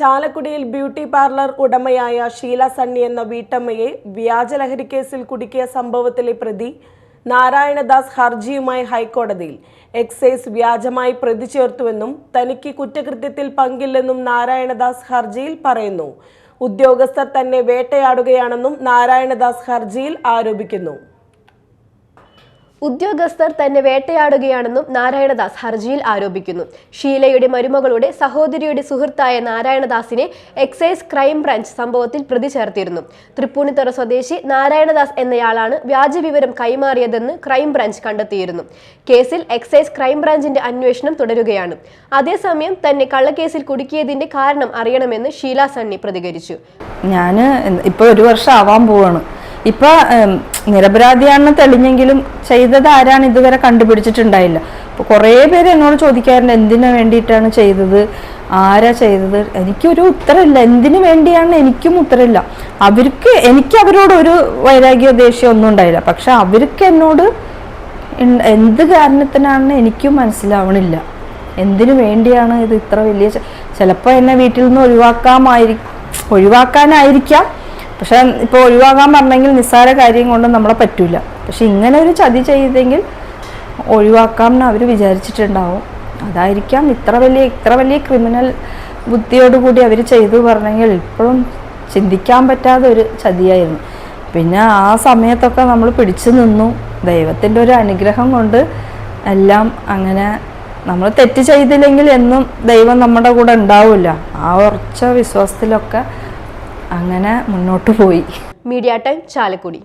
ചാലക്കുടിയിൽ beauty parlour ഉടമയായ ഷീല സണ്ണി എന്ന വീട്ടമ്മയെ വ്യാജലഹരി കേസിൽ കുടുക്കിയ സംഭവത്തിലെ പ്രതി നാരായണദാസ് ഹർജിയുമായി ഹൈക്കോടതിയിൽ. എക്സൈസ് വ്യാജമായി പ്രതി ചേർത്തുവെന്നും തനിക്ക് കുറ്റകൃത്യത്തിൽ പങ്കില്ലെന്നും നാരായണദാസ് ഹർജിയിൽ പറയുന്നു. ഉദ്യോഗസ്ഥർ തന്നെ വേട്ടയാടുകയാണെന്നും നാരായണദാസ് ഹർജിയിൽ ആരോപിക്കുന്നു. ഉദ്യോഗസ്ഥർ തന്നെ വേട്ടയാടുകയാണെന്നും നാരായണദാസ് ഹർജിയിൽ ആരോപിക്കുന്നു. ഷീലയുടെ മരുമകളുടെ സഹോദരിയുടെ സുഹൃത്തായ നാരായണദാസിനെ എക്സൈസ് ക്രൈംബ്രാഞ്ച് സംഭവത്തിൽ പ്രതി ചേർത്തിരുന്നു. തൃപ്പൂണിത്തുറ സ്വദേശി നാരായണദാസ് എന്നയാളാണ് വ്യാജവിവരം കൈമാറിയതെന്ന് ക്രൈംബ്രാഞ്ച് കണ്ടെത്തിയിരുന്നു. കേസിൽ എക്സൈസ് ക്രൈംബ്രാഞ്ചിന്റെ അന്വേഷണം തുടരുകയാണ്. അതേസമയം തന്നെ കള്ളക്കേസിൽ കുടുക്കിയതിന്റെ കാരണം അറിയണമെന്ന് ഷീല സണ്ണി പ്രതികരിച്ചു. ഞാൻ ഇപ്പോൾ ഒരു വർഷം ആവാൻ പോവാണ്. ഇപ്പൊ നിരപരാധിയാണെന്ന് തെളിഞ്ഞെങ്കിലും ചെയ്തത് ആരാണ് ഇതുവരെ കണ്ടുപിടിച്ചിട്ടുണ്ടായില്ല. അപ്പോൾ കുറേ പേര് എന്നോട് ചോദിക്കാറുണ്ട് എന്തിനു വേണ്ടിയിട്ടാണ് ചെയ്തത്? ആരാ ചെയ്തത്? എനിക്കൊരു ഉത്തരമില്ല. എന്തിനു വേണ്ടിയാണ് എനിക്കും ഉത്തരമില്ല. അവർക്ക് എനിക്ക് അവരോട് ഒരു വൈരാഗ്യ ദേഷ്യം ഒന്നും ഉണ്ടായില്ല. പക്ഷെ അവർക്ക് എന്നോട് എന്ത് കാരണത്തിനാണെന്ന് എനിക്കും മനസ്സിലാവണില്ല. എന്തിനു വേണ്ടിയാണ് ഇത് ഇത്ര വലിയ ചിലപ്പോൾ എന്നെ വീട്ടിൽ നിന്ന് ഒഴിവാക്കാമായി ഒഴിവാക്കാനായിരിക്കാം. പക്ഷെ ഇപ്പോൾ ഒഴിവാക്കാൻ പറഞ്ഞെങ്കിൽ നിസ്സാര കാര്യം കൊണ്ട് നമ്മളെ പറ്റില്ല പക്ഷെ ഇങ്ങനെ ഒരു ചതി ചെയ്തെങ്കിൽ ഒഴിവാക്കാം എന്ന് അവർ വിചാരിച്ചിട്ടുണ്ടാവും. അതായിരിക്കാം ഇത്ര വലിയ ഇത്ര വലിയ ക്രിമിനൽ ബുദ്ധിയോടുകൂടി അവർ ചെയ്തു പറഞ്ഞെങ്കിൽ ഇപ്പോഴും ചിന്തിക്കാൻ പറ്റാത്ത ഒരു ചതിയായിരുന്നു. പിന്നെ ആ സമയത്തൊക്കെ നമ്മൾ പിടിച്ചു നിന്നു. ദൈവത്തിന്റെ ഒരു അനുഗ്രഹം കൊണ്ട് എല്ലാം അങ്ങനെ നമ്മൾ തെറ്റ് ചെയ്തില്ലെങ്കിൽ എന്നും ദൈവം നമ്മുടെ കൂടെ ഉണ്ടാവില്ല. ആ ഉറച്ച വിശ്വാസത്തിലൊക്കെ അങ്ങനെ മുന്നോട്ട് പോയി. Media time Chalakudy.